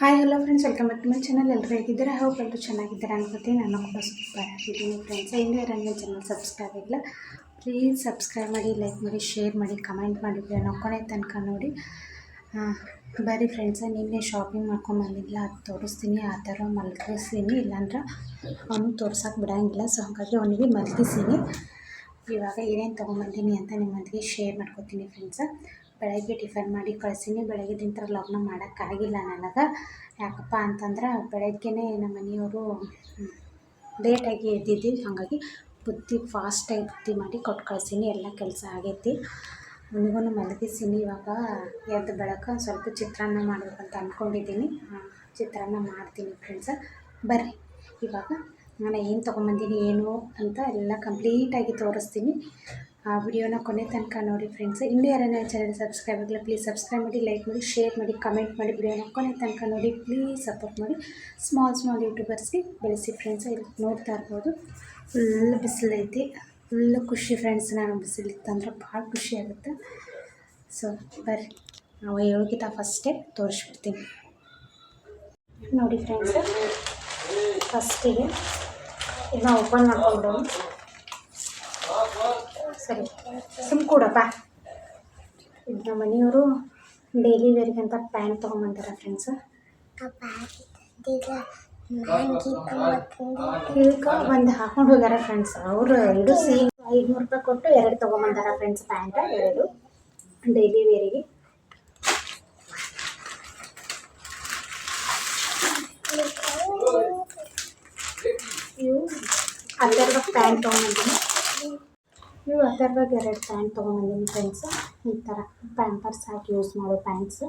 Hi hello friends welcome back to my channel ಎಲ್ಲರೂ ಹೇಗಿದ್ದೀರಾ? Hope ಎಲ್ಲರೂ ಚೆನ್ನಾಗಿದ್ದಾರೆ ಅನ್ಕೋತೀನಿ. ನಾನು ಕೂಡ ಸೂಪರ್ ಆಗಿದ್ದೀನಿ ಫ್ರೆಂಡ್ಸ್ ಇನ್ನೂ ನನ್ನ ಚಾನಲ್ ಸಬ್ಸ್ಕ್ರೈಬ್ ಆಗಿಲ್ಲ ಪ್ಲೀಸ್ ಸಬ್ಸ್ಕ್ರೈಬ್ ಮಾಡಿ ಲೈಕ್ ಮಾಡಿ ಶೇರ್ ಮಾಡಿ ಕಮೆಂಟ್ ಮಾಡಿ ಕೊನೆ ತನಕ ನೋಡಿ. ಬರೀ ಫ್ರೆಂಡ್ಸ ನಿನ್ನೆ ಶಾಪಿಂಗ್ ಮಾಡ್ಕೊಂಬಂದಿಲ್ಲ ಅದು ತೋರಿಸ್ತೀನಿ. ಆ ಥರ ಮಲಗಿಸ್ತೀನಿ ಇಲ್ಲಾಂದ್ರೆ ಅವನು ತೋರ್ಸೋಕೆ ಬಿಡೋಂಗಿಲ್ಲ. ಸೊ ಹಾಗಾಗಿ ಅವನಿಗೆ ಮಲಗಿಸ್ತೀನಿ ಇವಾಗ ಏನೇನು ತೊಗೊಂಬಂದೀನಿ ಅಂತ ನಿಮ್ಮೊಂದಿಗೆ ಶೇರ್ ಮಾಡ್ಕೊತೀನಿ ಫ್ರೆಂಡ್ಸ ಬೆಳಗ್ಗೆ ಟಿಫನ್ ಮಾಡಿ ಕಳಿಸೀನಿ. ಬೆಳಗ್ಗೆ ದಿನ ಲಗ್ನ ಮಾಡೋಕ್ಕಾಗಿಲ್ಲ ನನಗೆ. ಯಾಕಪ್ಪ ಅಂತಂದ್ರೆ ಬೆಳಗ್ಗೆನೇ ನಮ್ಮ ಮನೆಯವರು ಲೇಟಾಗಿ ಎದ್ದಿದ್ದು ಹಾಗಾಗಿ ಬುತ್ತಿ ಫಾಸ್ಟಾಗಿ ಬುತ್ತಿ ಮಾಡಿ ಕೊಟ್ಟು ಕಳಿಸೀನಿ. ಎಲ್ಲ ಕೆಲಸ ಆಗೈತಿ. ನನಗೂ ಮಲಗಿಸೀನಿ. ಇವಾಗ ಎದ್ದ ಬೆಳಕ ಸ್ವಲ್ಪ ಚಿತ್ರಾನ್ನ ಮಾಡಬೇಕಂತ ಅಂದ್ಕೊಂಡಿದ್ದೀನಿ ಚಿತ್ರಾನ್ನ ಮಾಡ್ತೀನಿ ಫ್ರೆಂಡ್ಸ ಬರ್ರಿ. ಇವಾಗ ನಾನು ಏನು ತೊಗೊಂಬಂದೀನಿ ಏನು ಅಂತ ಎಲ್ಲ ಕಂಪ್ಲೀಟಾಗಿ ತೋರಿಸ್ತೀನಿ. ಆ ವಿಡಿಯೋನ ಕೊನೆ ತನಕ ನೋಡಿ ಫ್ರೆಂಡ್ಸ್ ಇನ್ನೂ ಯಾರನ್ನ ಚಾನಲ್ ಸಬ್ಸ್ಕ್ರೈಬ್ ಆಗಲಿ ಪ್ಲೀಸ್ ಸಬ್ಸ್ಕ್ರೈಬ್ ಮಾಡಿ ಲೈಕ್ ಮಾಡಿ ಶೇರ್ ಮಾಡಿ ಕಮೆಂಟ್ ಮಾಡಿ ವಿಡಿಯೋನ ಕೊನೆ ತನಕ ನೋಡಿ ಪ್ಲೀಸ್ ಸಪೋರ್ಟ್ ಮಾಡಿ. ಸ್ಮಾಲ್ ಸ್ಮಾಲ್ ಯೂಟ್ಯೂಬರ್ಸ್ಗೆ ಬೆಳೆಸಿ ಫ್ರೆಂಡ್ಸ್ ಇಲ್ಲಿ ನೋಡ್ತಾ ಇರ್ಬೋದು. ಫುಲ್ ಬಿಸಿಲೈತಿ ಫುಲ್ ಖುಷಿ ಫ್ರೆಂಡ್ಸ್ ನಾನು ಬಿಸಿಲಿತ್ತಂದ್ರೆ ಭಾಳ ಖುಷಿ ಆಗುತ್ತೆ. ಸೊ ಬರ್ರಿ. ನಾವು ಹೇಳೋಕ್ಕಿಂತ ಫಸ್ಟೇ ತೋರಿಸ್ಬಿಡ್ತೀನಿ. ನೋಡಿ ಫ್ರೆಂಡ್ಸ್ ಫಸ್ಟಿಗೆ ಇದನ್ನ ಓಪನ್ ಮಾಡಿಕೊಂಡು ಸರಿ ಸುಮ್ ಕೊಡಪ್ಪ. ನಮ್ಮ ಮನೆಯವರು ಡೈಲಿ ವೇರ್ಗೆ ಅಂತ ಪ್ಯಾಂಟ್ ತೊಗೊಂಬಂದಾರ ಫ್ರೆಂಡ್ಸ್ ಇದಕ್ಕೆ ಒಂದು ಹಾಕೊಂಡು ಹೋಗ್ಯಾರ ಫ್ರೆಂಡ್ಸ್ ಅವರು ಎರಡು ಸೇಮ್ ಐದುನೂರು ರೂಪಾಯಿ ಕೊಟ್ಟು ಎರಡು ತೊಗೊಂಬಂದಾರ ಫ್ರೆಂಡ್ಸ್ ಪ್ಯಾಂಟ್ ಎರಡು ಡೈಲಿ ವೇರಿಗೆ ಇವು ಪ್ಯಾಂಟ್ ತೊಗೊಂಬಂದಿನಿ ಇವು ಹತ್ತರದಾಗ ಎರಡು ಪ್ಯಾಂಟ್ ತೊಗೊಂಬಂದಿನಿ ಫ್ರೆಂಡ್ಸ್ ಈ ಥರ ಪ್ಯಾಂಪರ್ಸ್ ಹಾಕಿ ಯೂಸ್ ಮಾಡೋ ಪ್ಯಾಂಟ್ಸ್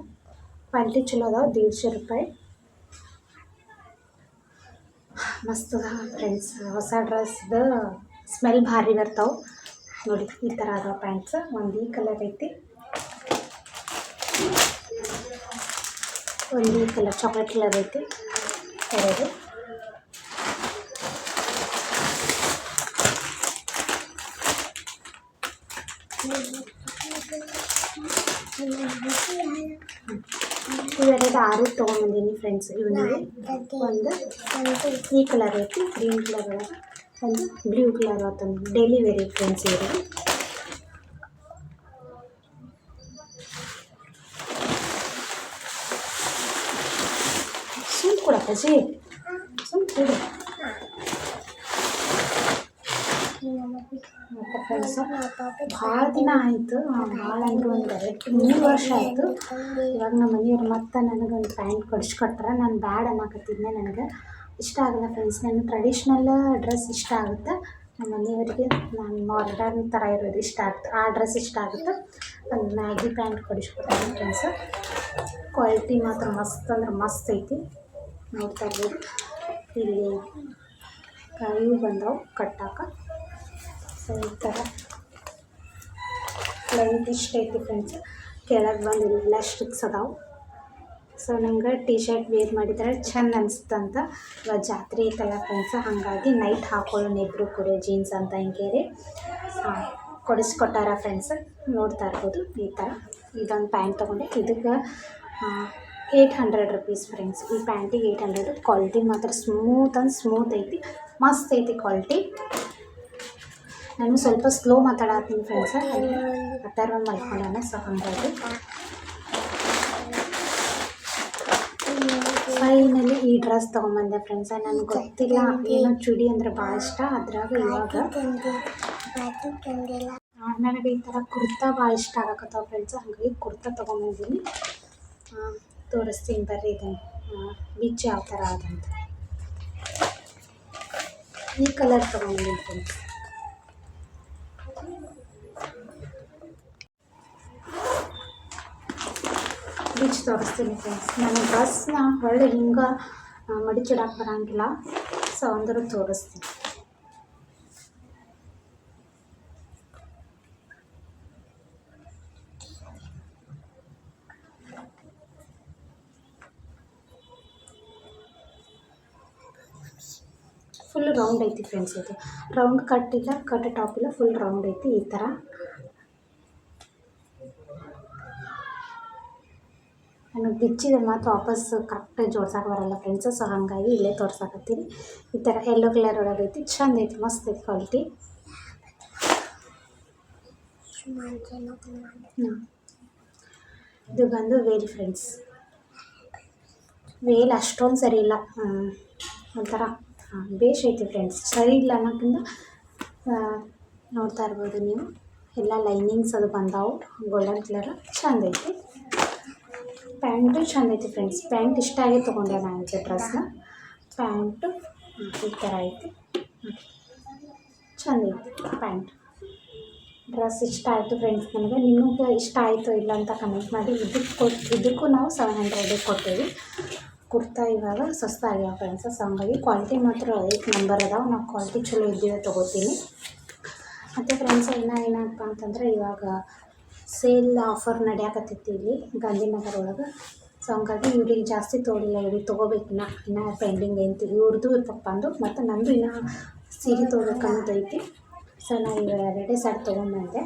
ಕ್ವಾಲಿಟಿ ಚಲೋ ಅದಾವೆ ದೀಡ್ಶೆ ರೂಪಾಯಿ. ಮಸ್ತ್ ಅದ ಫ್ರೆಂಡ್ಸ್ ಹೊಸ ಡ್ರೆಸ್ದು ಸ್ಮೆಲ್ ಭಾರಿ ಬರ್ತಾವೆ. ನೋಡಿ, ಈ ಥರ ಅದಾವ ಪ್ಯಾಂಟ್ಸ್ ಒಂದು ಈ ಕಲರ್ ಐತಿ. ಒಂದು ಈ ಕಲರ್ ಚಾಕ್ಲೇಟ್ ಕಲರ್ ಐತಿ. ಎರಡು. ಇವೆರಡು ಆರು ತೊಗೊಂಬಂದೀನಿ ಫ್ರೆಂಡ್ಸ್ ಇವನಿಗೆ ಒಂದು ಈ ಕಲರ್ ಐತಿ ಗ್ರೀನ್ ಕಲರ್ ಒಳಗೆ ಒಂದು ಬ್ಲೂ ಕಲರ್ ಅವತ್ತೊಂದು ಡೈಲಿ ವೇರಿ ಫ್ರೆಂಡ್ಸ್ ಇವರಿಗೆ ಸುಮ್ ಕೊಡಪ್ಪ ಜಿ ಸುಮ್ ಕೊಡು ಮತ್ತು ಫ್ರೆಂಡ್ಸ್ ಭಾಳ ದಿನ ಆಯಿತು. ಭಾಳ ಅಂದ್ರೆ ಒಂದು ಎರಡು, ಮೂರು ವರ್ಷ ಆಯಿತು. ಇವಾಗ ನಮ್ಮ ಮನೆಯವ್ರು ಮತ್ತೆ ನನಗೊಂದು ಪ್ಯಾಂಟ್ ಕೊಡಿಸ್ಕೊಟ್ರೆ. ನಾನು ಬ್ಯಾಡ್ ಅನ್ನಕತ್ತಿದ್ದೆ ನನಗೆ. ಇಷ್ಟ ಆಗಲ್ಲ ಫ್ರೆಂಡ್ಸ್ ನಾನು ಟ್ರೆಡಿಷ್ನಲ್ ಡ್ರೆಸ್ ಇಷ್ಟ ಆಗುತ್ತೆ. ನಮ್ಮ ಮನೆಯವರಿಗೆ ನಾನು ಮಾಡರ್ನ್ ಥರ ಇರೋದು ಇಷ್ಟ ಆಗುತ್ತೆ ಆ ಡ್ರೆಸ್ ಇಷ್ಟ ಆಗುತ್ತೆ. ಒಂದು ಮ್ಯಾಗಿ ಪ್ಯಾಂಟ್ ಕೊಡಿಸ್ಕೊಡ್ತೀನಿ ಫ್ರೆಂಡ್ಸ್ ಕ್ವಾಲಿಟಿ ಮಾತ್ರ ಮಸ್ತ್ ಅಂದ್ರೆ ಮಸ್ತ್ ಐತಿ. ನೋಡ್ತಾ ಇರ್ಬೋದು. ಇಲ್ಲಿ ಇವು ಬಂದವು, ಕಟ್ಟಾಕ. ಸೊ ಈ ಥರ ಲೆಂತ್ ಇಷ್ಟ ಐತಿ ಫ್ರೆಂಡ್ಸ್ ಕೆಳಗೆ ಬಂದು ಎಲ್ಲ ಸ್ಟಿಕ್ಸ್ ಅದಾವೆ. ಸೊ ನಂಗೆ ಟಿ ಶರ್ಟ್ ವೇರ್ ಮಾಡಿದ್ರೆ ಚೆಂದ ಅನಿಸ್ತಂತ ಇವಾಗ ಜಾತ್ರೆ ಐತಲ್ಲ ಫ್ರೆಂಡ್ಸ್ ಹಾಗಾಗಿ ನೈಟ್ ಹಾಕೊಳ್ಳೋಣ ಇಬ್ಬರು ಕೂಡ ಜೀನ್ಸ್ ಅಂತ ಹಿಂಗೇರಿ ಕೊಡಿಸ್ಕೊಟ್ಟಾರ ಫ್ರೆಂಡ್ಸ್ ನೋಡ್ತಾ ಇರ್ಬೋದು ಈ ಥರ ಇದೊಂದು ಪ್ಯಾಂಟ್ ತೊಗೊಂಡೆ. ಇದಕ್ಕೆ ಏಯ್ಟ್ ಹಂಡ್ರೆಡ್ ರುಪೀಸ್ ಫ್ರೆಂಡ್ಸ್ ಈ ಪ್ಯಾಂಟಿಗೆ ಏಯ್ಟ್ ಹಂಡ್ರೆಡ್ ಕ್ವಾಲಿಟಿ ಮಾತ್ರ ಸ್ಮೂತ್ ಅಂದ್ ಸ್ಮೂತ್ ಐತಿ. ಮಸ್ತ್ ಐತಿ ಕ್ವಾಲಿಟಿ ನಾನು ಸ್ವಲ್ಪ ಸ್ಲೋ ಮಾತಾಡತ್ತೀನಿ ಫ್ರೆಂಡ್ಸ ಅಥರ್ವ ಮಲ್ಕೊಂಡಾನೆ ಸೊ ಹಾಗಾಗಿ. ಫೈನಲಿ ಈ ಡ್ರೆಸ್ ತೊಗೊಂಬಂದೆ ಫ್ರೆಂಡ್ಸ ನನಗೆ ಗೊತ್ತಿಲ್ಲ ಏನೋ ಚುಡಿ ಅಂದರೆ ಭಾಳ ಇಷ್ಟ ಅದ್ರಾಗ ಇವಾಗ ನನಗೆ ಈ ಥರ ಕುರ್ತಾ ಭಾಳ ಇಷ್ಟ ಆಗಕತ್ತಾವ ಫ್ರೆಂಡ್ಸ್ ಹಾಗಾಗಿ ಕುರ್ತಾ ತೊಗೊಂಬಂದೀನಿ. ತೋರಿಸ್ತೀನಿ ಬರ್ರಿ ಇದನ್ನು. ಬಿಚ್ಚು ಯಾವ ಥರ ಆದಂತ. ಈ ಕಲರ್ ತೊಗೊಂಡಿದ್ದೀನಿ ಫ್ರೆಂಡ್ಸ್ ತೋರಿಸ್ತೀನಿ ಫ್ರೆಂಡ್ಸ್ ನಾನು ಡ್ರೆಸ್ನ ಒಳ್ಳೆ ಹಿಂಗೆ ಮಡಿಚಿಡಕ್ಕೆ ಬರೋಂಗಿಲ್ಲ ಸೊ ಅಂದರೂ ತೋರಿಸ್ತೀನಿ ಫುಲ್ ರೌಂಡ್ ಐತಿ ಫ್ರೆಂಡ್ಸ್ ಇದು ರೌಂಡ್ ಕಟ್ ಇಲ್ಲ ಕಟ್ ಟಾಪ್ ಇಲ್ಲ ಫುಲ್ ರೌಂಡ್ ಐತಿ ಈ ಥರ ನನಗೆ ಬಿಚ್ಚಿದೆ ಮಾತ್ರ ವಾಪಸ್ ಕರೆಕ್ಟಾಗಿ ಜೋಡ್ಸಕ್ಕೆ ಬರಲ್ಲ ಫ್ರೆಂಡ್ಸ್ ಸೊ ಹಾಗಾಗಿ ಇಲ್ಲೇ ತೋರ್ಸಕತ್ತೀನಿ. ಈ ಥರ ಎಲ್ಲೋ ಕಲರ್ ಒಳಗೆ ಐತಿ. ಚಂದ ಐತಿ, ಮಸ್ತ್ ಐತಿ ಕ್ವಾಲಿಟಿ ಇದು ಬಂದು ವೇಲ್ ಫ್ರೆಂಡ್ಸ್ ವೇಲ್ ಅಷ್ಟೊಂದು ಸರಿ ಇಲ್ಲ. ಒಂಥರ ಬೇಷ್ ಐತಿ ಫ್ರೆಂಡ್ಸ್ ಸರಿ ಇಲ್ಲ ಅನ್ನೋಕ್ಕಿಂತ ನೋಡ್ತಾ ಇರ್ಬೋದು ನೀವು. ಎಲ್ಲ ಲೈನಿಂಗ್ಸ್ ಅದು ಬಂದಾವು ಗೋಲ್ಡನ್ ಕಲರ್ ಚಂದ ಐತಿ. ಪ್ಯಾಂಟು ಚೆಂದ ಐತಿ ಫ್ರೆಂಡ್ಸ್. ಪ್ಯಾಂಟ್ ಇಷ್ಟ ಆಗಿ ತೊಗೊಂಡೆ ನಾನು ಈ ಡ್ರೆಸ್ನ. ಪ್ಯಾಂಟು ಈ ಥರ ಐತಿ. ಚೆಂದ ಐತಿ ಪ್ಯಾಂಟ್. ಡ್ರೆಸ್ ಇಷ್ಟ ಆಯಿತು ಫ್ರೆಂಡ್ಸ್ ನನಗೆ. ನಿಮಗೆ ಇಷ್ಟ ಆಯಿತು ಇಲ್ಲ ಅಂತ ಕಮೆಂಟ್ ಮಾಡಿ ಇದಕ್ಕೆ ಕೊಟ್ಟು ಇದಕ್ಕೂ ನಾವು ಸೆವೆನ್ ಹಂಡ್ರೆಡಿಗೆ ಕೊಟ್ಟೇವಿ ಕುರ್ತಾ ಇವಾಗ ಸಸ್ತ ಆಗ್ಯಾವ ಫ್ರೆಂಡ್ಸ್. ಹಂಗಾಗಿ ಕ್ವಾಲಿಟಿ ಮಾತ್ರ ಐದು ನಂಬರ್ ಅದಾವೆ. ನಾವು ಕ್ವಾಲಿಟಿ ಚಲೋ ಇದ್ದೀವಿ ತೊಗೋತೀನಿ. ಮತ್ತು ಫ್ರೆಂಡ್ಸ್ ಇನ್ನೂ ಏನಪ್ಪ ಅಂತಂದರೆ ಇವಾಗ ಸೇಲ್ ಆಫರ್ ನಡೆಯಕತ್ತೈತಿ ಇಲ್ಲಿ ಗಾಂಧಿನಗರ ಒಳಗೆ ಸೊ ಹಂಗಾಗಿ ಇವ್ರಿಗೆ ಜಾಸ್ತಿ ತೊಗೊಳಿಲ್ಲ ಇವ್ರಿಗೆ ತೊಗೋಬೇಕು ಇನ್ನ. ಇನ್ನೂ ಪೆಂಡಿಂಗ್ ಐತಿ ಇವ್ರದ್ದು ಇರ್ತಪ್ಪ ಅಂದು ಮತ್ತು ನಂದು ಇನ್ನೂ ಸೀರೆ ತೊಗೋಬೇಕನ್ನೋದು ಐತಿ ಸೊ ನಾನು ಇವಾಗ ಎರಡೇ ಸೆಟ್ ತೊಗೊಂಡ್ಬಂದೆ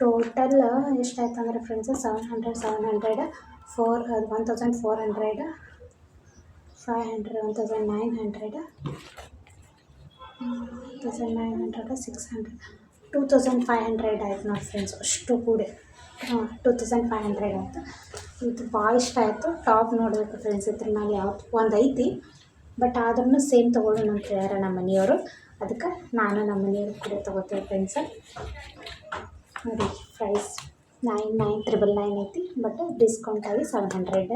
ಟೋಟಲ್ ಎಷ್ಟಾಯ್ತು ಅಂದರೆ friends seven hundred seven hundred four one thousand four hundred five hundred one thousand nine hundred thousand nine hundred six hundred two thousand five hundred ಆಯ್ತು ನೋಡಿ ಫ್ರೆಂಡ್ಸ್ ಅಷ್ಟು ಕೂಡ. ಹಾಂ, ಟೂ ತೌಸಂಡ್ ಫೈವ್ ಹಂಡ್ರೆಡ್ ಆಯಿತು. ಇದು ಭಾಳ ಇಷ್ಟ ಆಯಿತು. ಟಾಪ್ ನೋಡಬೇಕು ಫ್ರೆಂಡ್ಸ್ ಇದ್ರ ಮೇಲೆ ಯಾವ್ದು ಒಂದು ಐತಿ. ಬಟ್ ಆದ್ರೂ ಸೇಮ್ ತೊಗೊಳ್ಳೋಣ ಅಂತ ಹೇಳ್ಯಾರ ನಮ್ಮ ಮನೆಯವರು. ಅದಕ್ಕೆ ನಾನು ನಮ್ಮ ಮನೆಯವ್ರು ಕೂಡ ತೊಗೋತೇವೆ ಫ್ರೆಂಡ್ಸ್ ನೋಡಿ price nine nine triple nine ಐತಿ. ಬಟ್ ಡಿಸ್ಕೌಂಟ್ ಆಗಿ ಸೆವೆನ್ ಹಂಡ್ರೆಡ್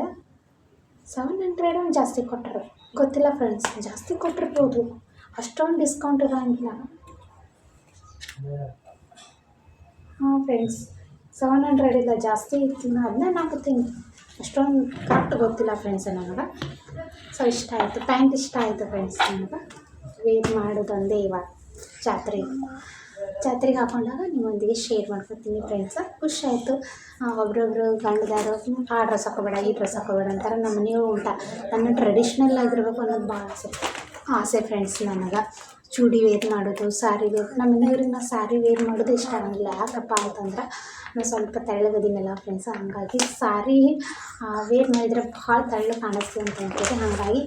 ಸೆವೆನ್ ಹಂಡ್ರೆಡ್ ಜಾಸ್ತಿ ಕೊಟ್ಟರು ಗೊತ್ತಿಲ್ಲ ಫ್ರೆಂಡ್ಸ್ ಜಾಸ್ತಿ ಕೊಟ್ಟಿರ್ಬೋದು. ಅಷ್ಟೊಂದು ಡಿಸ್ಕೌಂಟ್ ಇರೋಂಗಿಲ್ಲ. ಹಾಂ ಫ್ರೆಂಡ್ಸ್ ಸೆವೆನ್ ಹಂಡ್ರೆಡ್ ಇಲ್ಲ ಜಾಸ್ತಿ ಇತ್ತು ಅದನ್ನ ನಾಲ್ಕು ತಿಂಗ್ ಅಷ್ಟೊಂದು ಕರೆಕ್ಟ್ ಗೊತ್ತಿಲ್ಲ ಫ್ರೆಂಡ್ಸ್ ನನಗೆ. ಸೊ ಇಷ್ಟ ಆಯಿತು. ಪ್ಯಾಂಟ್ ಇಷ್ಟ ಆಯಿತು ಫ್ರೆಂಡ್ಸ್ ನನಗೆ. ವೇರ್ ಮಾಡೋದೊಂದೇ ಇವಾಗ ಜಾತ್ರೆ. ಜಾತ್ರೆಗೆ ಹಾಕೊಂಡಾಗ ನಿಮ್ಮೊಂದಿಗೆ ಶೇರ್ ಮಾಡ್ಕೊತೀನಿ ಫ್ರೆಂಡ್ಸ್ ಖುಷಿ ಆಯಿತು. ಒಬ್ರೊಬ್ರು ಗಂಡದಾರು, ಆ ಡ್ರೆಸ್ ಹಾಕೋಬೇಡ, ಈ ಡ್ರೆಸ್ ಹಾಕೋಬೇಡ ಅಂತಾರೆ. ನಮ್ಮ ಮನೆಯವ್ರು ಉಂಟ ನನ್ನ ಟ್ರೆಡಿಷ್ನಲ್ ಆಗಿರ್ಬೇಕು ಅನ್ನೋದು ಭಾಳ ಆಸೆ. ಆಸೆ ಫ್ರೆಂಡ್ಸ್ ನನಗೆ. ಚೂಡಿ ವೇರ್ ಮಾಡೋದು ಸ್ಯಾರಿ ವೇರ್. ನಮ್ಮ ಮನೆಯವ್ರಿಗೆ ನಾ ಸ್ಯಾರಿ ವೇರ್ ಮಾಡೋದು ಇಷ್ಟ ಆಗಂಗಿಲ್ಲ ಯಾಕಪ್ಪ ಅಂತಂದ್ರೆ ನಾನು ಸ್ವಲ್ಪ ತೆಳ್ಳಗದಿನಲ್ಲ ಫ್ರೆಂಡ್ಸ್ ಹಂಗಾಗಿ ಸ್ಯಾರಿ ವೇರ್ ಮಾಡಿದ್ರೆ ಭಾಳ ತೆಳ್ಳಗೆ ಕಾಣಿಸ್ತು ಅಂತ ಹೇಳ್ತೀವಿ ಹಾಗಾಗಿ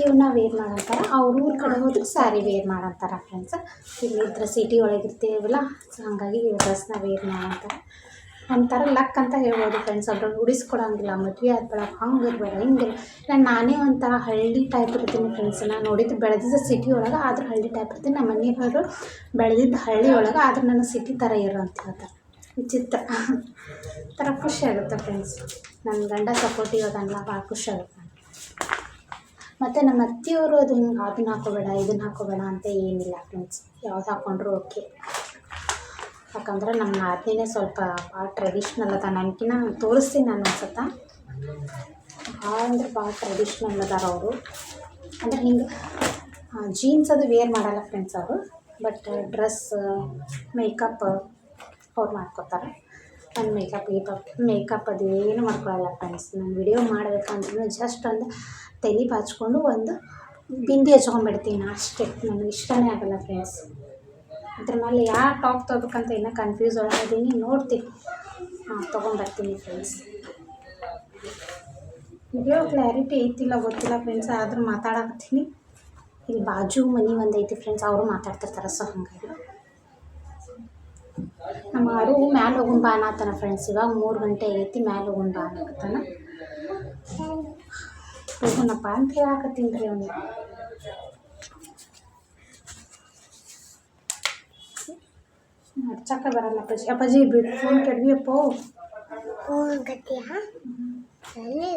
ಇವನ್ನ ವೇರ್ ಮಾಡಂತಾರೆ, ಅವ್ರ ಊರ ಕಡೆ ಹೋದ್ರೆ ಸ್ಯಾರಿ ವೇರ್ ಮಾಡಂತಾರೆ ಫ್ರೆಂಡ್ಸ್ ಇಲ್ಲಿದ್ರೆ ಸಿಟಿ ಒಳಗಿರ್ತೀವಲ್ಲ ಸೊ ಹಾಗಾಗಿ ಇವ್ರ ಡ್ರೆಸ್ನ ವೇರ್ ಮಾಡಂತಾರೆ. ಒಂಥರ ಲಕ್ ಅಂತ ಹೇಳ್ಬೋದು ಫ್ರೆಂಡ್ಸ್ ಅದ್ರಲ್ಲಿ ಉಡಿಸ್ಕೊಡಂಗಿಲ್ಲ ಮದುವೆ ಆದ್ಬೇಡ ಹಂಗೆ ಇರಬೇಡ ಹಿಂಗೆ ನಾನು ನಾನೇ ಒಂಥರ ಹಳ್ಳಿ ಟೈಪ್ ಇರ್ತೀನಿ ಫ್ರೆಂಡ್ಸ್ ನಾನು ನೋಡಿದ್ದು ಬೆಳೆದಿದ್ದ ಸಿಟಿ ಒಳಗೆ, ಆದ್ರೆ ಹಳ್ಳಿ ಟೈಪ್ ಇರ್ತೀನಿ. ನಮ್ಮ ಮನೆಯವರು ಬೆಳೆದಿದ್ದ ಹಳ್ಳಿ ಒಳಗೆ, ಆದ್ರೆ ನನ್ನ ಸಿಟಿ ಥರ ಇರೋ ಅಂತ ಹೇಳ್ತಾರೆ ವಿಚಿತ್ರ. ಥರ ಖುಷಿ ಆಗುತ್ತೆ ಫ್ರೆಂಡ್ಸ್ ನನ್ನ ಗಂಡ ಸಪೋರ್ಟಿವ್ ಅದನ್ನ ಭಾಳ ಖುಷಿ ಆಗುತ್ತೆ. ಮತ್ತು ನಮ್ಮ ಅತ್ತೆಯವರು ಅದು ಹಿಂಗೆ ಅದನ್ನ ಹಾಕೋಬೇಡ ಇದನ್ನ ಹಾಕೋಬೇಡ ಅಂತ ಏನಿಲ್ಲ ಫ್ರೆಂಡ್ಸ್ ಯಾವ್ದು ಹಾಕೊಂಡ್ರು ಓಕೆ ಯಾಕಂದ್ರೆ ನಮ್ಮ ನಾದಿನೇ ಸ್ವಲ್ಪ ಭಾಳ ಟ್ರೆಡಿಷ್ನಲ್ ಅದ. ನನಗಿನ್ನ ತೋರಿಸ್ತೀನಿ ನಾನು ಅನ್ಸತ್ತ ಭಾಳ ಅಂದ್ರೆ ಭಾಳ ಟ್ರೆಡಿಷ್ನಲ್ ಅದಾರ ಅವರು. ಅಂದ್ರೆ ಹಿಂಗೆ ಜೀನ್ಸ್ ಅದು ವೇರ್ ಮಾಡಲ್ಲ ಫ್ರೆಂಡ್ಸ್ ಅವರು. ಬಟ್ ಡ್ರೆಸ್ ಮೇಕಪ್ ಅವ್ರು ಮಾಡ್ಕೋತಾರೆ. ನನ್ನ ಮೇಕಪ್ ಗೀಕಪ್ ಮೇಕಪ್ ಅದು ಏನು ಮಾಡ್ಕೊಳ್ಳಲ್ಲ ಫ್ರೆಂಡ್ಸ್ ನಾನು ವಿಡಿಯೋ ಮಾಡಬೇಕಂದ್ರೆ ಜಸ್ಟ್ ಒಂದು ತಲೆ ಬಾಚ್ಕೊಂಡು ಒಂದು ಬಿಂದಿ ಹಚ್ಕೊಂಡ್ಬಿಡ್ತೀನಿ. ಅಷ್ಟೇ. ನನಗೆ ಇಷ್ಟನೇ ಆಗಲ್ಲ ಫ್ರೆಂಡ್ಸ್ ಅದ್ರ ಮೇಲೆ ಯಾವ ಟಾಪ್ ತೊಗೋಬೇಕಂತ ಇನ್ನೂ ಕನ್ಫ್ಯೂಸ್ ಒಳಗಿದ್ದೀನಿ ನೋಡ್ತೀನಿ. ಹಾಂ ತೊಗೊಂಬರ್ತೀನಿ ಫ್ರೆಂಡ್ಸ್ ವಿಡಿಯೋ ಕ್ಲಾರಿಟಿ ಐತಿಲ್ಲ, ಗೊತ್ತಿಲ್ಲ ಫ್ರೆಂಡ್ಸ್ ಆದರೂ ಮಾತಾಡಕತ್ತೀನಿ. ಇಲ್ಲಿ ಬಾಜು ಮನೆ ಒಂದು ಐತಿ ಫ್ರೆಂಡ್ಸ್ ಅವರು ಮಾತಾಡ್ತಿರ್ತಾರೆ ಸೊ ಹಾಗಾಗಿ. ನಮ್ಮ ಅರು ಮ್ಯಾಲೆ ಹೋಗೋಣ ಬಾ ಅನ್ನತ್ತಾನ ಫ್ರೆಂಡ್ಸ್ ಇವಾಗ ಮೂರು ಗಂಟೆ ಐತಿ ಮ್ಯಾಲ ಹೋಗೋಣ ಬಾ ಅನ್ನಕತ್ತಾನ. ಹೋಗೋಣಪ್ಪ ಅಂತ ಹೇಳಾಕತ್ತೀನಿ ರೀ ಅವ್ನು. ಹಚ್ಚಕ್ಕ ಬರಲ್ಲ ಅಪ್ಪಾಜಿ. ಅಪ್ಪಾಜಿ ಬಿಡು ಫೋನ್ ಕೆಡವಿಯಪ್ಪ ಹೋಗತ್ಯಾ ಅಲ್ಲಿ.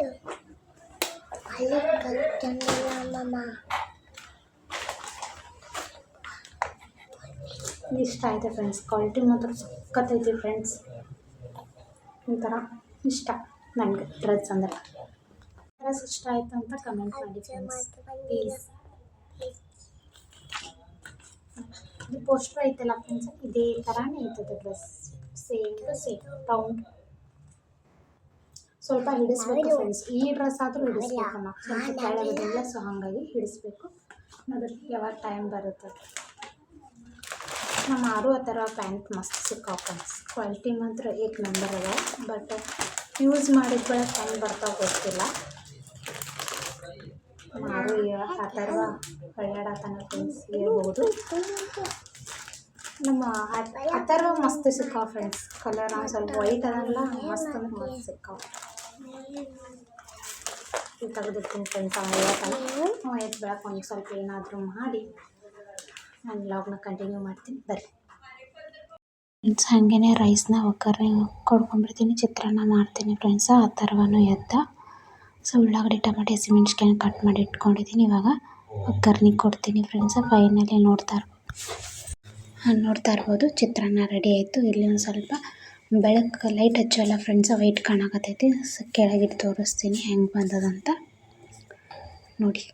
ಅಲ್ಲಿ ಕಲ್ತಂಗಿಲ್ಲ ಮಮ್ಮ ಇಷ್ಟ ಆಯಿತು ಫ್ರೆಂಡ್ಸ್ ಕ್ವಾಲಿಟಿ ಮಾತ್ರ ಸಖತ್ತೈತಿ ಫ್ರೆಂಡ್ಸ್ ಒಂಥರ ಇಷ್ಟ ನನಗೆ. ಡ್ರೆಸ್ ಅಂದ್ರೆ ಡ್ರೆಸ್ ಇಷ್ಟ ಆಯಿತು ಅಂತ ಕಮೆಂಟ್ ಮಾಡಿ ಫ್ರೆಂಡ್ಸ್ ಪ್ಲೀಸ್ ಇದು ಪೋಸ್ಟರ್ ಐತಲ್ಲ ಫ್ರೆಂಡ್ಸ್ ಇದೇ ಥರನೇ ಐತದ dress same to same round ಸ್ವಲ್ಪ ಹಿಡಿಸ್ಬೇಕು ಫ್ರೆಂಡ್ಸ್ ಈ ಡ್ರೆಸ್ ಆದರೂ ಹಿಡಿಸ್ಬೇಕಮ್ಮ. ಸ್ವಲ್ಪ ಕೆಳಗಡೆಲ್ಲ ಸೊ ಹಾಗಾಗಿ ಹಿಡಿಸ್ಬೇಕು. ಅದಕ್ಕೆ ಯಾವಾಗ ಟೈಮ್ ಬರುತ್ತೆ. ನಮ್ಮ ಆರು ಆ ಥರ ಪ್ಯಾಂಟ್ ಮಸ್ತ್ ಸಿಕ್ಕಾವ ಫ್ರೆಂಡ್ಸ್ ಕ್ವಾಲಿಟಿ ಮಾತ್ರ ಏಕ್ ನಂಬರ್ ಅದ ಬಟ್ ಯೂಸ್ ಮಾಡಿದ ಬೆಳೆ ಹೆಂಗೆ ಬರ್ತಾವೆ ಗೊತ್ತಿಲ್ಲ. ಆ ಥರ ಹೊಳ್ಯಾಡತನ ಫ್ರೆಂಡ್ಸ್ ಹೇಳ್ಬೋದು ನಮ್ಮ ಆ- ಅಥರ್ವ ಮಸ್ತ್ ಸಿಕ್ಕಾವ ಫ್ರೆಂಡ್ಸ್ ಕಲರ್ ಸ್ವಲ್ಪ ವೈಟ್ ಅದಲ್ಲ ಮಸ್ತ್ ಅಂದ್ರೆ ಮಸ್ತ್ ಸಿಕ್ಕಾವ. ತೆಗೆದಿರ್ತೀನಿ ಫ್ರೆಂಡ್ಸ್ ಅವ ಹೇಳ್ತಾನೆ ಅವ ಎದ್ದು ಬೆಳಕು ಒಂದು ಸ್ವಲ್ಪ ಏನಾದರೂ ಮಾಡಿ ನಾನು ಲಾಗ್ನ ಕಂಟಿನ್ಯೂ ಮಾಡ್ತೀನಿ. ಬರ್ರಿ. ಫ್ರೆಂಡ್ಸ್ ಹಾಗೇ ರೈಸ್ನ ಒಗ್ಗರಣೆ ಕೊಡ್ಕೊಂಡ್ಬಿಡ್ತೀನಿ. ಚಿತ್ರಾನ್ನ ಮಾಡ್ತೀನಿ ಫ್ರೆಂಡ್ಸ್ ಆ ಥರವೂ ಎದ್ದ. ಸೊ, ಉಳ್ಳಾಗಡ್ಡಿ, ಟೊಮೆಟೊ ಹಸಿಮೆಣ್ಸಿಕಾಯಿ ಕಟ್ ಮಾಡಿ ಇಟ್ಕೊಂಡಿದ್ದೀನಿ. ಇವಾಗ ಒಗ್ಗರಣೆ ಕೊಡ್ತೀನಿ ಫ್ರೆಂಡ್ಸ್ ಫೈನಲಿ ನೋಡ್ತಾ ಇರ್ಬೋದು ನೋಡ್ತಾ ಇರ್ಬೋದು. ಚಿತ್ರಾನ್ನ ರೆಡಿ ಆಯಿತು. ಇಲ್ಲಿ ಒಂದು ಸ್ವಲ್ಪ ಬೆಳಕು ಲೈಟ್ ಹಚ್ಚಲ್ಲ ಫ್ರೆಂಡ್ಸ್ ವೈಟ್ ಕಾಣಕತ್ತೈತಿ ಕೆಳಗಿಟ್ಟು ತೋರಿಸ್ತೀನಿ. ಹೆಂಗೆ ಬಂದದಂತ. ನೋಡಿ.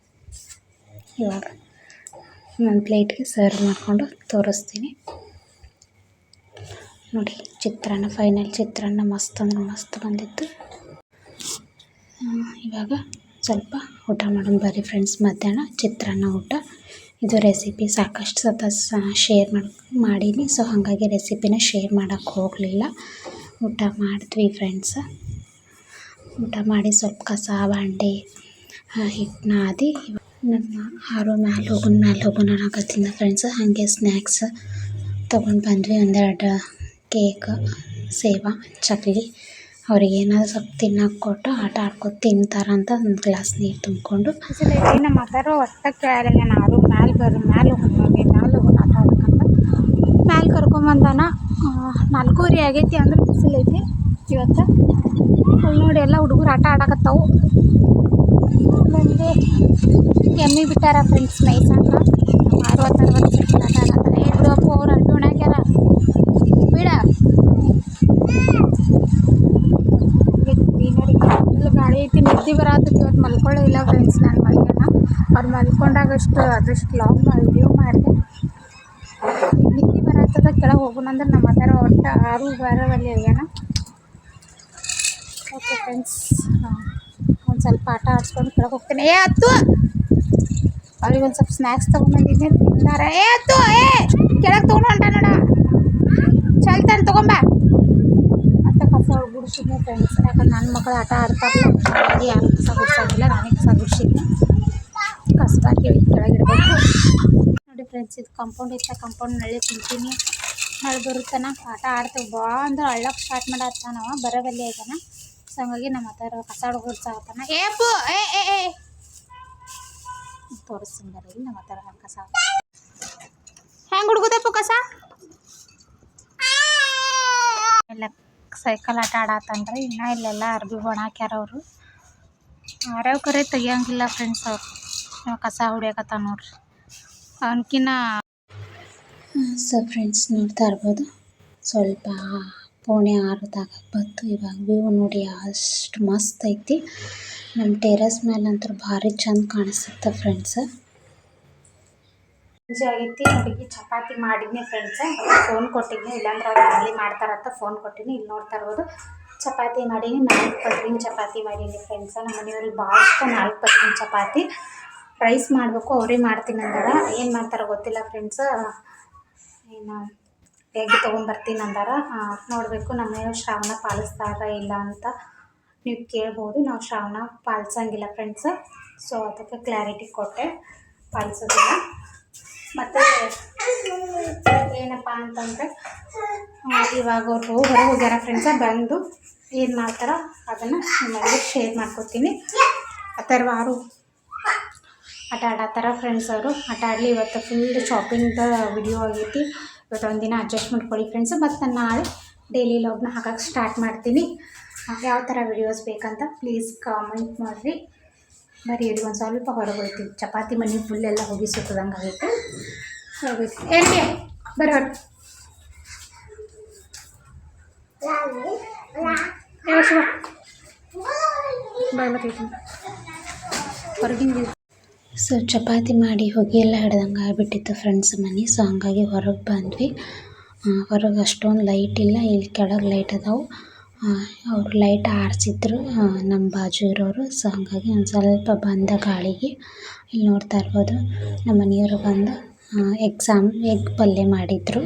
ಇವಾಗ ನನ್ನ ಪ್ಲೇಟ್ಗೆ ಸರ್ವ್ ಮಾಡಿಕೊಂಡು ತೋರಿಸ್ತೀನಿ. ನೋಡಿ, ಚಿತ್ರಾನ್ನ ಫೈನಲ್ ಚಿತ್ರಾನ್ನ ಮಸ್ತ್ ಅಂದ್ರೆ ಮಸ್ತ್ ಬಂದಿತ್ತು. ಇವಾಗ ಸ್ವಲ್ಪ ಊಟ ಮಾಡೋಣ ಬರ್ರಿ ಫ್ರೆಂಡ್ಸ್ ಮಧ್ಯಾಹ್ನ ಚಿತ್ರಾನ್ನ ಊಟ. ಇದು ರೆಸಿಪಿ ಸಾಕಷ್ಟು ಸತ ಶೇರ್ ಮಾಡಿ, ಮಾಡೀನಿ. ಸೊ ಹಾಗಾಗಿ ರೆಸಿಪಿನ ಶೇರ್ ಮಾಡೋಕ್ಕೆ ಹೋಗಲಿಲ್ಲ. ಊಟ ಮಾಡಿದ್ವಿ ಫ್ರೆಂಡ್ಸ್ ಊಟ ಮಾಡಿ ಸ್ವಲ್ಪ ಕಸ, ಬಾಂಡೆ ಹಿಟ್ಟು ನಾದಿ ನಮ್ಮ ಆರು ಮ್ಯಾಲೆ ಹೋಗೋಣ ಮ್ಯಾಲೆ ಹೋಗೋಣ ಅನ್ನಕತ್ತಿನ ಫ್ರೆಂಡ್ಸ್ ಹಾಗೆ ಸ್ನ್ಯಾಕ್ಸ್ ತೊಗೊಂಡು ಬಂದ್ವಿ. ಒಂದೆರಡು ಕೇಕ್ ಸೇವಾ, ಚಕ್ಲಿ. ಅವ್ರಿಗೆ ಏನಾದ್ರು ಸ್ವಲ್ಪ ತಿನ್ನಕ್ಕೆ ಕೊಟ್ಟು ಆಟ ಆಡ್ಕೊ ತಿಂತಾರೆ ಅಂತ ಒಂದು ಗ್ಲಾಸ್ ನೀರು ತುಂಬಿಕೊಂಡು. ನಮ್ಮ ಅದರ ಒಟ್ಟ ಕೇಳಲ್ಲ ನಾನು ಮ್ಯಾಲೆ ಬರ್ರಿ ಮ್ಯಾಲೆ ಹೋಗಿ ಮ್ಯಾಲೆ ಹೋಗಿ ಆಟ ಆಡ್ಬೇಕಂತ. ಮ್ಯಾಲೆ ಕರ್ಕೊಂಬಂದಾನ ನಾಲ್ಕೂವರೆ ಆಗೈತಿ ಅಂದ್ರೆ ಬಿಸಿಲೈತಿ ಇವತ್ತು. ಅಲ್ಲಿ ನೋಡಿ ಎಲ್ಲ ಹುಡುಗರು ಆಟ ಆಡಕತ್ತಾವು. ಬಂದು ಎಮ್ಮಿ ಬಿಟ್ಟಾರ ಫ್ರೆಂಡ್ಸ್ ಮೈಸಂತ ಅರವತ್ತು ಅರವತ್ತು ಸೆಕೆಂಡ್ ಆಟ ಅವ್ರು ಅರ್ಬಿ ಉಣಾಕ್ಯಾರ ಬಿಡ ಗ್ರೀನರಿ ಫುಲ್ ಗಾಳಿ ಐತಿ ನಿದ್ದೆ ಬರತ್ತೈತಿ ಇವತ್ತು ಮಲ್ಕೊಳ್ಳೋ ಇಲ್ಲ ಫ್ರೆಂಡ್ಸ್ ನಾನು ಮಲ್ಕೋಣ ಅವ್ರು ಮಲ್ಕೊಂಡಾಗಷ್ಟು ಅದಷ್ಟು ಲಾಗ್ ವಿಡಿಯೋ ಮಾಡಿದೆ. ನಿದ್ದೆ ಬರತ್ತದ ಕೆಳಗೆ ಹೋಗೋಣ ಅಂದ್ರೆ ನಮ್ಮ ಹತ್ರ ಒಟ್ಟು ಆರು ಬಾರವಲ್ಲಿ ಆಗ್ಯಾನ. ಓಕೆ ಫ್ರೆಂಡ್ಸ್ ಹಾಂ, ಒಂದು ಸ್ವಲ್ಪ ಆಟ ಆಡ್ಸ್ಕೊಂಡು ಕೆಳಗೆ ಹೋಗ್ತೇನೆ. ಏ ಹತ್ತು ಅವ್ರಿಗೆ ಒಂದು ಸ್ವಲ್ಪ ಸ್ನ್ಯಾಕ್ಸ್ ತೊಗೊಂಬಂದಿದ್ದೀನಿ ತಿಂತಾರೆ ಏ ಹತ್ತು ಏ, ಕೆಳಗೆ ತೊಗೊಂಡು ಹೊಂಟ ನೋಡ ಚಲ್ತಾನೆ ತೊಗೊಂಬ. ಗುಡಿಸಿದ್ನಿ ಫ್ರೆಂಡ್ಸ್ ಯಾಕಂದ್ರೆ ನನ್ನ ಮಕ್ಕಳು ಆಟ ಆಡ್ತಾರಲ್ಲ, ಹಾಗಾಗಿ ಯಾರು ಕಸ ಗುಡ್ಸೋದಿಲ್ಲ ನಾನೇ ಕಸ ಗುಡಿಸಿದ್ನಿ ಕಸಬಾಗಿ ಕೆಳಗಿಡ್ಬೇಕು ನೋಡಿ ಫ್ರೆಂಡ್ಸ್ ಇದು ಕಾಂಪೌಂಡ್ ಇತ್ತ ಕಾಂಪೌಂಡ್ ನಳ್ಳಿ ತಿಂತೀನಿ ಮಳೆ ಬರುತ್ತಾನ? ಆಟ ಆಡ್ತೇವೆ. ಬಾ ಅಂದ್ರೆ ಅಳ್ಳಕ್ಕೆ ಸ್ಟಾರ್ಟ್ ಮಾಡತ್ತಾನವ ಬರಬಲ್ಲಿ ಆಯ್ತಾನ ಸೊ ಹಂಗಾಗಿ ನಮ್ಮ ಹತ್ತಾರ ಕಸ ಗುಡ್ಸಾಕತ್ತಾನ ಏಪು ಏ ಏ ಏ ತೋರಿಸ್ತೀನಿ ಬರೀ ನಮ್ಮ ಹತ್ತಾರ ಕಸ. ಹೆಂಗೆ ಹುಡುಗುದಪ್ಪ ಕಸ ಎಲ್ಲ ಸೈಕಲ್ ಆಟ ಆಡತ್ತನ್ರಿ ಇನ್ನ ಇಲ್ಲೆಲ್ಲ ಅರ್ಬಿ ಒಣ ಹಾಕ್ಯಾರ ಅವರು. ಯಾರ್ಯಾವ ಕರೆ ತೆಗಿಯಂಗಿಲ್ಲ ಫ್ರೆಂಡ್ಸ್ ಅವ್ರು. ಕಸ ಹೊಡಿಯಕತ್ತ ನೋಡ್ರಿ. ಅವನಕಿನ ಸೊ ಫ್ರೆಂಡ್ಸ್ ನೋಡ್ತಾ ಇರ್ಬೋದು. ಸ್ವಲ್ಪ ಪೋಣೆ ಆರದಾಗ ಬಂತು. ಇವಾಗ ವ್ಯೂ ನೋಡಿ ಅಷ್ಟು ಮಸ್ತ್ ಐತಿ. ನಮ್ಮ ಟೆರಸ್ ಮೇಲಂತೂ ಭಾರಿ ಚಂದ ಕಾಣಿಸುತ್ತೆ ಫ್ರೆಂಡ್ಸ್ ಸಂಜೆ ಆಗೈತಿ ಅಡುಗೆ ಚಪಾತಿ ಮಾಡಿದ್ನಿ ಫ್ರೆಂಡ್ಸ್ ಫೋನ್ ಕೊಟ್ಟಿದ್ನಿ, ಇಲ್ಲಾಂದ್ರೆ ಅವ್ರು ಖಾಲಿ ಮಾಡ್ತಾರಂತ ಫೋನ್ ಕೊಟ್ಟಿನಿ ಇಲ್ಲಿ ನೋಡ್ತಾ ಇರ್ಬೋದು, ಚಪಾತಿ ಮಾಡೀನಿ, ನಾಲ್ಕು ಪತ್ರಿನ ಚಪಾತಿ ಮಾಡೀನಿ ಫ್ರೆಂಡ್ಸ ನಮ್ಮ ಮನೆಯವ್ರಿಗೆ ಭಾಳ ಇಷ್ಟ ನಾಲ್ಕು ಪತ್ರಿನ ಚಪಾತಿ. ರೈಸ್ ಮಾಡಬೇಕು, ಅವರೇ ಮಾಡ್ತೀನಿ ಅಂದಾರ. ಏನು ಮಾಡ್ತಾರೋ ಗೊತ್ತಿಲ್ಲ ಫ್ರೆಂಡ್ಸ್ ಏನು ಎಗ್ ತೊಗೊಂಬರ್ತೀನಿ ಅಂದಾರ. ನೋಡಬೇಕು ನಮ್ಮ ಶ್ರಾವಣ ಪಾಲಿಸ್ತಾರ ಇಲ್ಲ ಅಂತ ನೀವು ಕೇಳ್ಬೋದು. ನಾವು ಶ್ರಾವಣ ಪಾಲಿಸಂಗಿಲ್ಲ ಫ್ರೆಂಡ್ಸ್ ಸೊ ಅದಕ್ಕೆ ಕ್ಲಾರಿಟಿ ಕೊಟ್ಟೆ, ಪಾಲಿಸೋದಿಲ್ಲ. ಮತ್ತು ಏನಪ್ಪ ಅಂತಂದರೆ ಇವಾಗ ಅವರು ಹೊರಗೆ ಹೋಗ್ಯಾರ ಫ್ರೆಂಡ್ಸ ಬಂದು ಏನು ಮಾಡ್ತಾರ ಅದನ್ನು ನಿಮಗೆ ಶೇರ್ ಮಾಡ್ಕೊತೀನಿ. ಅಥರ್ವಾರು ಆಟ ಆಡತ್ತಾರ ಫ್ರೆಂಡ್ಸ್ ಅವರು. ಆಟ ಆಡಲಿ ಇವತ್ತು ಫುಲ್ ಶಾಪಿಂಗ್ದ ವಿಡಿಯೋ ಆಗೈತಿ. ಇವತ್ತು ಒಂದಿನ ಅಡ್ಜಸ್ಟ್ ಮಾಡ್ಕೊಳ್ಳಿ ಫ್ರೆಂಡ್ಸ್ ಮತ್ತು ನಾನು ನಾಳೆ ಡೈಲಿ ಲಾಗ್ನ ಹಾಕಕ್ಕೆ ಸ್ಟಾರ್ಟ್ ಮಾಡ್ತೀನಿ. ಯಾವ ಥರ ವಿಡಿಯೋಸ್ ಬೇಕಂತ ಪ್ಲೀಸ್ ಕಾಮೆಂಟ್ ಮಾಡಿರಿ. ಬರೀ ಇವ್ರಿಗೆ ಒಂದು ಸ್ವಲ್ಪ ಹೊರಗೆ ಚಪಾತಿ ಮನೆ ಫುಲ್ ಎಲ್ಲ ಹೋಗಿ ಸುತ್ತದಂಗೆ ಆಗುತ್ತೆ. ಹೋಗೈತಿ ಏನಿಗೆ ಬರ್ಲತ್ತೈತಿ ಹೊರಗಿಂದ ಸೊ, ಚಪಾತಿ ಮಾಡಿ ಹೋಗಿ ಎಲ್ಲ ಹಿಡ್ದಂಗೆ ಆಗಿಬಿಟ್ಟಿತ್ತು ಫ್ರೆಂಡ್ಸ್ ಮನೆ. ಸೊ, ಹಂಗಾಗಿ ಹೊರಗೆ ಬಂದ್ವಿ. ಹೊರಗೆ ಅಷ್ಟೊಂದು ಲೈಟ್ ಇಲ್ಲ. ಇಲ್ಲಿ ಕೆಳಗೆ ಲೈಟ್ ಅದಾವು. ಅವ್ರು ಲೈಟ್ ಆರಿಸಿದ್ರು. ನಮ್ಮ ಬಾಜು ಇರೋರು. ಸೊ ಹಾಗಾಗಿ ಒಂದು ಸ್ವಲ್ಪ ಬಂದ ಗಾಳಿಗೆ ಇಲ್ಲಿ ನೋಡ್ತಾ ಇರ್ಬೋದು. ನಮ್ಮ ಮನೆಯವರು ಬಂದು ಎಕ್ಸಾಮ್ ಎಗ್ ಪಲ್ಯ ಮಾಡಿದರು.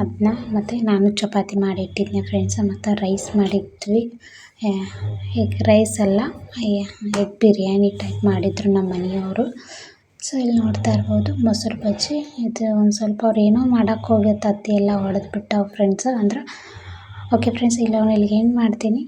ಅದನ್ನ ಮತ್ತು ನಾನು ಚಪಾತಿ ಮಾಡಿಟ್ಟಿದ್ದೆ ಫ್ರೆಂಡ್ಸ್ ಮತ್ತು ರೈಸ್ ಮಾಡಿದ್ವಿ. ಎಗ್ ರೈಸ್ ಅಲ್ಲ ಎಗ್ ಬಿರಿಯಾನಿ ಟೈಪ್ ಮಾಡಿದರು ನಮ್ಮ ಮನೆಯವರು. ಸೊ ಇಲ್ಲಿ ನೋಡ್ತಾ ಇರಬಹುದು ಮೊಸರು ಬಜ್ಜಿ. ಇದು ಒಂದು ಸ್ವಲ್ಪ ಅವ್ರು ಏನೋ ಮಾಡೋಕ್ಕೆ ಹೋಗಿ ತತ್ತಿ ಎಲ್ಲ ಹೊಡೆದ್ಬಿಟ್ಟು ಫ್ರೆಂಡ್ಸ್ ಅಂದ್ರೆ ಓಕೆ ಫ್ರೆಂಡ್ಸ್ ಇಲ್ಲ ಇಲ್ಲಿಗೆ ಏನು ಮಾಡ್ತೀನಿ?